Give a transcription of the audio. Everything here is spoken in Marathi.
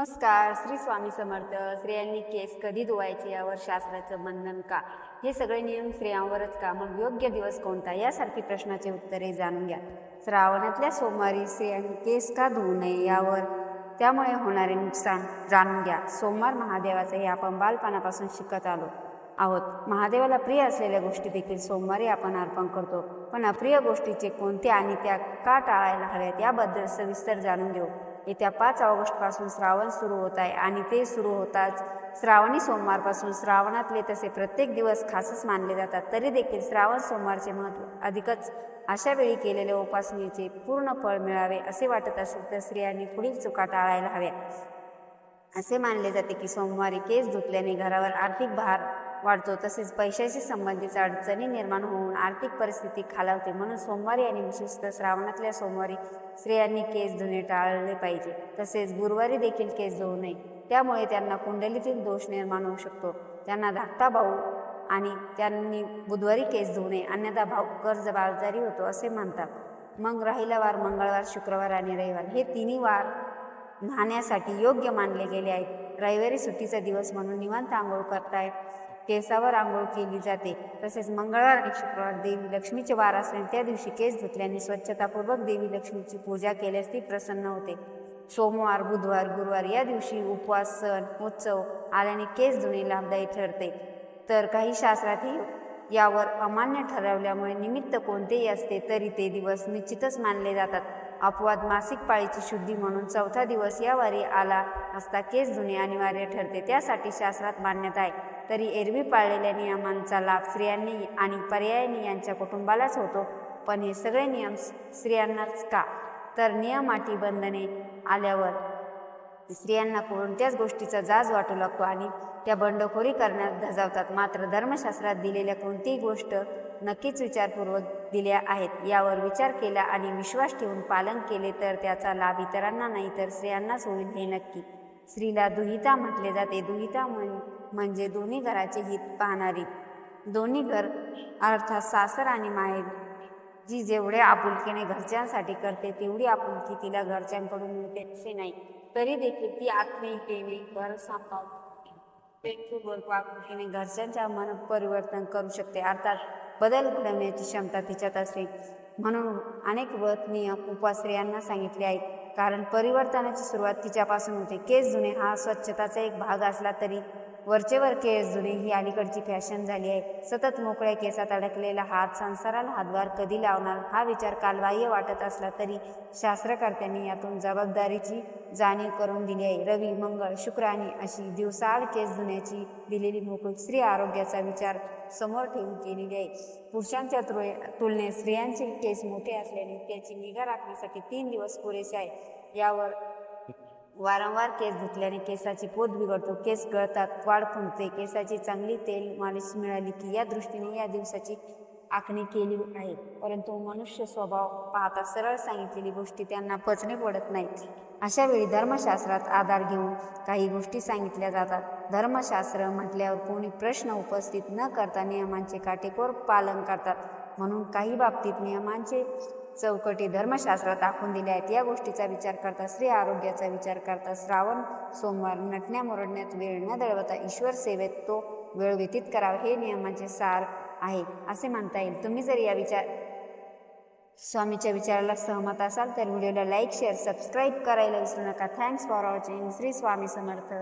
नमस्कार श्री स्वामी समर्थ स्त्रियांनी केस कधी धुवायचे यावर शास्त्राचं बंधन का? हे सगळे नियम स्त्रियांवरच का? मग योग्य दिवस कोणता? यासारखी प्रश्नाचे उत्तरे जाणून घ्या. श्रावणातल्या सोमवारी स्त्रियांनी केस का धुवू नये यावर? त्यामुळे होणारे नुकसान जाणून घ्या. सोमवार महादेवाचं हे आपण बालपणापासून शिकत आलो आहोत. महादेवाला प्रिय असलेल्या गोष्टी देखील सोमवारी आपण अर्पण करतो. पण अप्रिय गोष्टीचे कोणते आणि त्या का टाळायला हव्यात याबद्दल सविस्तर जाणून घेऊ. येत्या पाच ऑगस्टपासून श्रावण सुरू होत आहे आणि ते सुरू होताच श्रावणी सोमवारपासून श्रावणातले तसे प्रत्येक दिवस खासच मानले जातात. तरी देखील श्रावण सोमवारचे महत्त्व अधिकच अशा वेळी केलेल्या उपासनेचे पूर्ण फळ मिळावे असे वाटत असेल तर स्त्रियांनी पुढील चुका टाळायला हव्या असे मानले जाते की सोमवारी केस धुतल्याने घरावर आर्थिक भार वाढतो. तसेच पैशाशी संबंधित अडचणी निर्माण होऊन आर्थिक परिस्थिती खालावते. म्हणून सोमवारी आणि विशेषतः श्रावणातल्या सोमवारी स्त्रियांनी केस धुणे टाळले पाहिजे. तसेच गुरुवारी देखील केस धुवू नये. त्यामुळे त्यांना कुंडलीतील दोष निर्माण होऊ शकतो. त्यांना धाकटा भाऊ आणि त्यांनी बुधवारी केस धुवू नये. अन्यथा भाऊ कर्ज बाजारी होतो असे म्हणतात. मग राहिला वार मंगळवार शुक्रवार आणि रविवार हे तिन्ही वार न्हाण्यासाठी योग्य मानले गेले आहेत. रविवारी सुट्टीचा दिवस म्हणून निवांत आंघोळ करताय केसावर आंघोळ केली जाते. तसेच मंगळवार आणि शुक्रवार देवी लक्ष्मीचे वार असल्याने त्या दिवशी केस धुतल्याने स्वच्छतापूर्वक देवी लक्ष्मीची पूजा केल्यास ती प्रसन्न होते. सोमवार बुधवार गुरुवार या दिवशी उपवास सण उत्सव आल्याने केस धुणे लाभदायी ठरते. तर काही शास्त्रातही यावर अमान्य ठरवल्यामुळे निमित्त कोणतेही असते तरी ते दिवस निश्चितच मानले जातात. अपवाद मासिक पाळीची शुद्धी म्हणून चौथा दिवस या वारी आला असता केस धुणे अनिवार्य ठरते. त्यासाठी शास्त्रात मान्यता आहे. तरी एरवी पाळलेल्या नियमांचा लाभ स्त्रियांनी आणि पर्यायाने यांच्या कुटुंबालाच होतो. पण हे सगळे नियम स्त्रियांनाच का? तर नियमाटी बंधने आल्यावर स्त्रियांना कोणत्याच गोष्टीचा जाज वाटू लागतो आणि त्या बंडखोरी करण्यात धजावतात. मात्र धर्मशास्त्रात दिलेल्या कोणतीही गोष्ट नक्कीच विचारपूर्वक दिल्या आहेत. यावर विचार केला आणि विश्वास ठेवून पालन केले तर त्याचा लाभ इतरांना नाही तर स्त्रियांनाच होईल हे नक्की. स्त्रीला दुहिता म्हटले जाते. दुहिता म्हण म्हणजे दोन्ही घराचे हित पाहणारी. दोन्ही घर अर्थात सासर आणि माहेर. जी जेवढे आपुलकीने घरच्यांसाठी करते तेवढी आपुलकी तिला घरच्यांकडून मिळते असे नाही. तरी देखील ती आत्मीयतेने घर सांभाळते आपुलकीने घरच्यांच्या मन परिवर्तन करू शकते. अर्थात बदल घडवण्याची क्षमता तिच्यात असते. म्हणून अनेक व्रत नियम उपवास स्त्रियांना सांगितले आहेत. कारण परिवर्तनाची सुरुवात तिच्यापासून होते. केस धुणे हा स्वच्छताचा एक भाग असला तरी वरचेवर केस धुणे ही अलीकडची फॅशन झाली आहे. सतत मोकळ्या केसात अडकलेला हात संसाराला हातभार कधी लावणार हा विचार कालबाह्य वाटत असला तरी शास्त्रकर्त्यांनी यातून जबाबदारीची जाणीव करून दिली आहे. रवी मंगळ शुक्र आणि अशी दिवसाआड केस धुण्याची दिलेली मोकळी स्त्री आरोग्याचा विचार समोर ठेवून केलेली आहे. पुरुषांच्या तुलनेत स्त्रियांचे केस मोठे असल्याने त्याची निगा राखण्यासाठी तीन दिवस पुरेसे आहे. यावर वारंवार केस धुतल्याने केसाची पोत बिघडतो केस गळतात वाढ खुंटते केसाची चांगली तेल मालिश मिळाली की या दृष्टीने या दिवसाची आखणी केली आहे. परंतु मनुष्य स्वभाव पाहता सरळ सांगितलेली गोष्टी त्यांना पचणे पडत नाहीत. अशा वेळी धर्मशास्त्रात आधार घेऊन काही गोष्टी सांगितल्या जातात. धर्मशास्त्र म्हटल्यावर कोणी प्रश्न उपस्थित न करता नियमांचे काटेकोर पालन करतात. म्हणून काही बाबतीत नियमांचे चौकटी धर्मशास्त्रात आखून दिल्या आहेत. या गोष्टीचा विचार करता स्त्री आरोग्याचा विचार करता श्रावण सोमवार नटण्या मोरडण्यात वेळ न दळवता ईश्वर सेवेत तो वेळ व्यतीत करावा हे नियमांचे सार आहे असे म्हणता येईल. तुम्ही जर या विचार स्वामीच्या विचाराला सहमत असाल तर व्हिडिओला लाईक शेअर सबस्क्राईब करायला विसरू नका. Thanks for watching Shri Swami Samarth.